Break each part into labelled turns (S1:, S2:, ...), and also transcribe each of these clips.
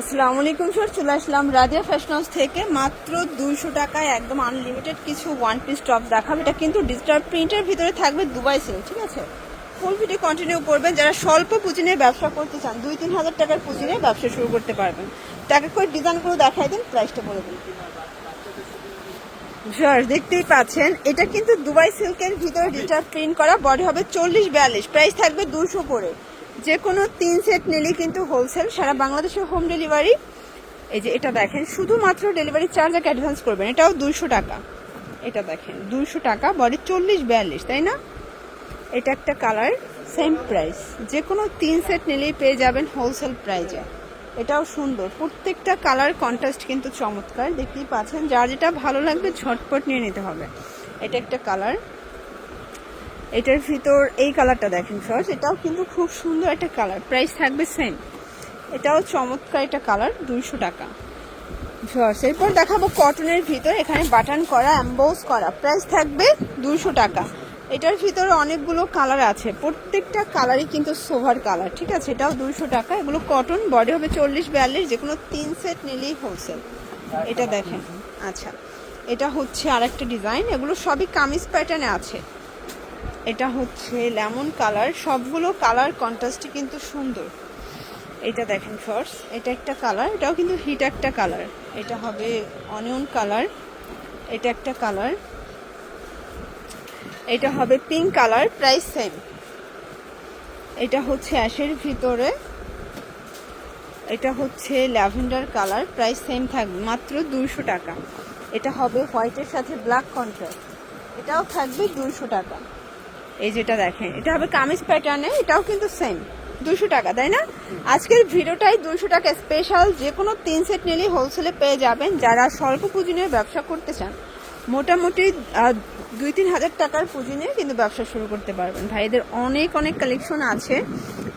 S1: আসসালামু আলাইকুম স্যার চলে আসলাম রাজিয়া ফ্যাশন হাউস থেকে। মাত্র দুইশো টাকায় একদম আনলিমিটেড কিছু ওয়ান পিস টপ দেখাবে। এটা কিন্তু ডিজিটাল প্রিন্টের ভিতরে থাকবে দুবাই সেল ঠিক আছে? ফুল ভিডিও কন্টিনিউ করবেন। যারা স্বল্প পুঁজি নিয়ে ব্যবসা করতে চান, দুই তিন হাজার টাকার পুঁজি নিয়ে ব্যবসা শুরু করতে পারবেন। তাকে করে ডিজাইনগুলো দেখাই দিন প্রাইসটা বলে দিন। স্যার দেখতেই পাচ্ছেন, এটা কিন্তু দুবাই সিল্কের ভিতরে ডিজিটাল প্রিন্ট করা। বডি হবে চল্লিশ বিয়াল্লিশ। প্রাইস থাকবে দুশো করে। যে কোনো তিন সেট নিলেই কিন্তু হোলসেল সারা বাংলাদেশে হোম ডেলিভারি এই যে এটা দেখেন, শুধুমাত্র ডেলিভারি চার্জ এক অ্যাডভান্স করবেন, এটাও দুশো টাকা। এটা দেখেন দুশো টাকা বডি চল্লিশ বিয়াল্লিশ, তাই না? এটা একটা কালার সেম প্রাইস যে কোনো তিন সেট নিলেই পেয়ে যাবেন হোলসেল প্রাইজে এটাও সুন্দর। প্রত্যেকটা কালার কন্ট্রাস্ট কিন্তু চমৎকার। দেখতেই পাচ্ছেন, যার যেটা ভালো লাগবে ঝটপট নিয়ে নিতে হবে। এটা একটা কালার এটার ভিতর এই কালারটা দেখেন সস এটাও কিন্তু খুব সুন্দর একটা কালার। প্রাইস থাকবে সেম এটাও চমৎকার একটা কালার, দুইশো টাকা। সস এরপর দেখাবো কটনের ভিতর। এখানে বাটন করা অ্যাম্বোস করা। প্রাইস থাকবে দুইশো টাকা। এটার ভিতরে অনেকগুলো কালার আছে। প্রত্যেকটা কালারই কিন্তু সোভার কালার ঠিক আছে, এটাও দুইশো টাকা। এগুলো কটন বডি হবে চল্লিশ, বিয়াল্লিশ, যে কোনো তিন সেট নিলেই হোলসেল এটা দেখেন। আচ্ছা এটা হচ্ছে আরেকটা ডিজাইন এগুলো সবই কামিজ প্যাটার্নে আছে। এটা হচ্ছে লেমন কালার। সবগুলো কালার কন্ট্রাস্টই কিন্তু সুন্দর। এটা দেখেন ফার্স্ট এটা একটা কালার, এটাও কিন্তু হিট একটা কালার। এটা হবে অনিয়ন কালার, এটা একটা কালার। এটা হবে পিঙ্ক কালার প্রাইস সেম এটা হচ্ছে অ্যাশের ভিতরে। এটা হচ্ছে ল্যাভেন্ডার কালার প্রাইস সেম থাকবে মাত্র দুইশো টাকা। এটা হবে হোয়াইটের সাথে ব্ল্যাক কন্ট্রাস্ট এটাও থাকবে দুইশো টাকা। এই যেটা দেখেন, এটা হবে কামিজ প্যাটার্নে এটাও কিন্তু সেম দুশো টাকা, তাই না? আজকের ভিডিওটাই দুশো টাকা স্পেশাল যে কোনো তিন সেট নিলেই হোলসেলে পেয়ে যাবেন। যারা স্বল্প পুঁজি নিয়ে ব্যবসা করতে চান, মোটামুটি দুই তিন হাজার টাকার পুঁজি নিয়ে কিন্তু ব্যবসা শুরু করতে পারবেন। ভাইদের অনেক অনেক কালেকশন আছে।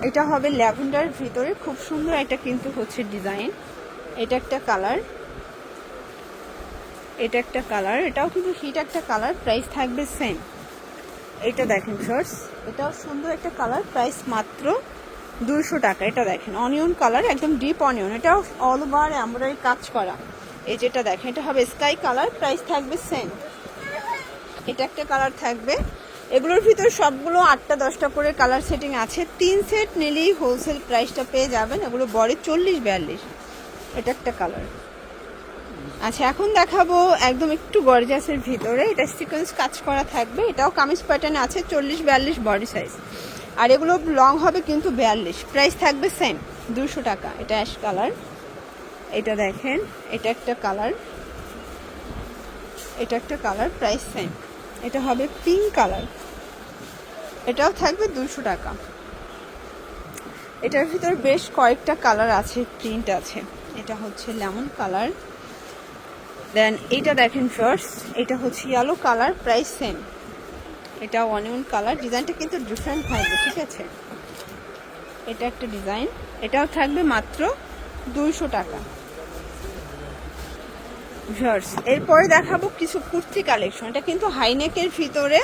S1: এটা হবে ল্যাভেন্ডার ভিতরে খুব সুন্দর একটা কিন্তু হচ্ছে ডিজাইন এটা একটা কালার এটা একটা কালার এটাও কিন্তু হিট একটা কালার প্রাইস থাকবে সেম এটা দেখেন শর্টস এটাও সুন্দর একটা কালার প্রাইস মাত্র দুশো টাকা। এটা দেখেন অনিয়ন কালার একদম ডিপ অনিয়ন এটাও অল ওভার এমব্রয়ডারি কাজ করা। এই যেটা দেখেন, এটা হবে স্কাই কালার প্রাইস থাকবে সেম এটা একটা কালার থাকবে। এগুলোর ভিতর সবগুলো আটটা, দশটা করে কালার সেটিং আছে। তিন সেট নিলেই হোলসেল প্রাইসটা পেয়ে যাবেন। এগুলো বড় চল্লিশ, বিয়াল্লিশ। এটা একটা কালার আচ্ছা এখন দেখাবো একদম একটু গর্জাসের ভিতরে। এটা সিকোয়েন্স কাজ করা থাকবে। এটাও কামিজ প্যাটার্ন আছে, চল্লিশ বিয়াল্লিশ বডি সাইজ আর এগুলো লং হবে কিন্তু বিয়াল্লিশ। প্রাইস থাকবে সেম দুশো টাকা। এটা অ্যাশ কালার এটা দেখেন, এটা একটা কালার এটা একটা কালার প্রাইস সেম এটা হবে পিঙ্ক কালার এটাও থাকবে দুশো টাকা। এটার ভিতর বেশ কয়েকটা কালার আছে প্রিন্ট আছে। এটা হচ্ছে লেমন কালার দেন এটা দেখেন ফার্স্ট এটা হচ্ছে ইয়েলো কালার প্রাইস সেম এটা অনিয়ন কালার ডিজাইনটা কিন্তু ডিফারেন্ট থাকবে, ঠিক আছে? এটা একটা ডিজাইন এটাও থাকবে মাত্র দুইশো টাকা। ভিউয়ার্স এরপরে দেখাবো কিছু কুর্তি কালেকশন এটা কিন্তু হাইনেকের ভিতরে,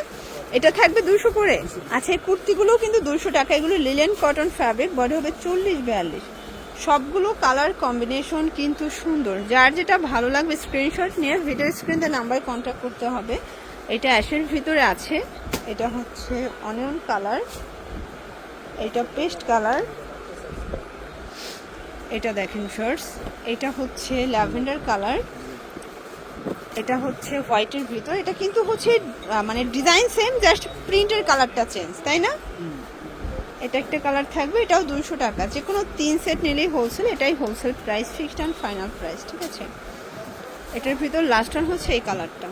S1: এটা থাকবে দুশো করে। আচ্ছা এই কুর্তিগুলোও কিন্তু দুশো টাকা, এগুলো লিলেন কটন ফ্যাব্রিক বডি হবে চল্লিশ বিয়াল্লিশ। সবগুলো কালার কম্বিনেশন কিন্তু সুন্দর। যার যেটা ভালো লাগবে স্ক্রিনশট নিয়ে ভিডিও স্ক্রিনতে নাম্বার কন্ট্যাক্ট করতে হবে। এটা অ্যাশের ভিতরে আছে। এটা হচ্ছে অনিয়ন কালার এটা পেস্ট কালার এটা দেখেন শর্টস এটা হচ্ছে ল্যাভেন্ডার কালার এটা হচ্ছে হোয়াইটের ভিতর। এটা কিন্তু হচ্ছে মানে ডিজাইন সেম জাস্ট প্রিন্টের কালারটা চেঞ্জ তাই না? এটা একটা কালার থাকবে, এটাও দুশো টাকা। যে কোনো তিন সেট নিলেই হোলসেল এটাই wholesale price fixed and final price ঠিক আছে? এটার ভিতর লাস্ট হচ্ছে এই কালারটা।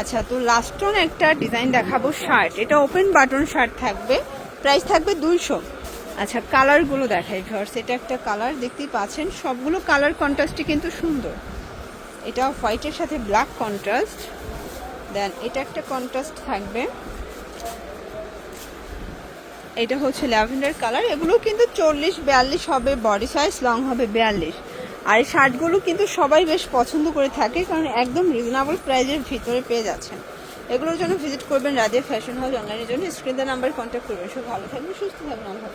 S1: আচ্ছা তো লাস্ট একটা ডিজাইন দেখাবো শার্ট এটা ওপেন বাটন শার্ট থাকবে প্রাইস থাকবে দুইশো। আচ্ছা কালারগুলো দেখাই ভিউয়ার্স এটা একটা কালার দেখতেই পাচ্ছেন, সবগুলো কালার কন্ট্রাস্টই কিন্তু সুন্দর। এটা হোয়াইটের সাথে ব্ল্যাক কন্ট্রাস্ট দেন এটা একটা কন্ট্রাস্ট থাকবে। এটা হচ্ছে ল্যাভেন্ডার কালার। এগুলো কিন্তু চল্লিশ, বিয়াল্লিশ হবে বডি সাইজ লং হবে বিয়াল্লিশ। আর এই শার্টগুলো কিন্তু সবাই বেশ পছন্দ করে থাকে, কারণ একদম রিজনেবল প্রাইজের ভিতরে পেয়ে যাচ্ছেন। এগুলোর জন্য ভিজিট করবেন রাজিয়া ফ্যাশন হাউস অনলাইনের জন্য। স্ক্রিন নাম্বার কন্ট্যাক্ট করবেন। সব ভালো থাকবেন, সুস্থ থাকবেন।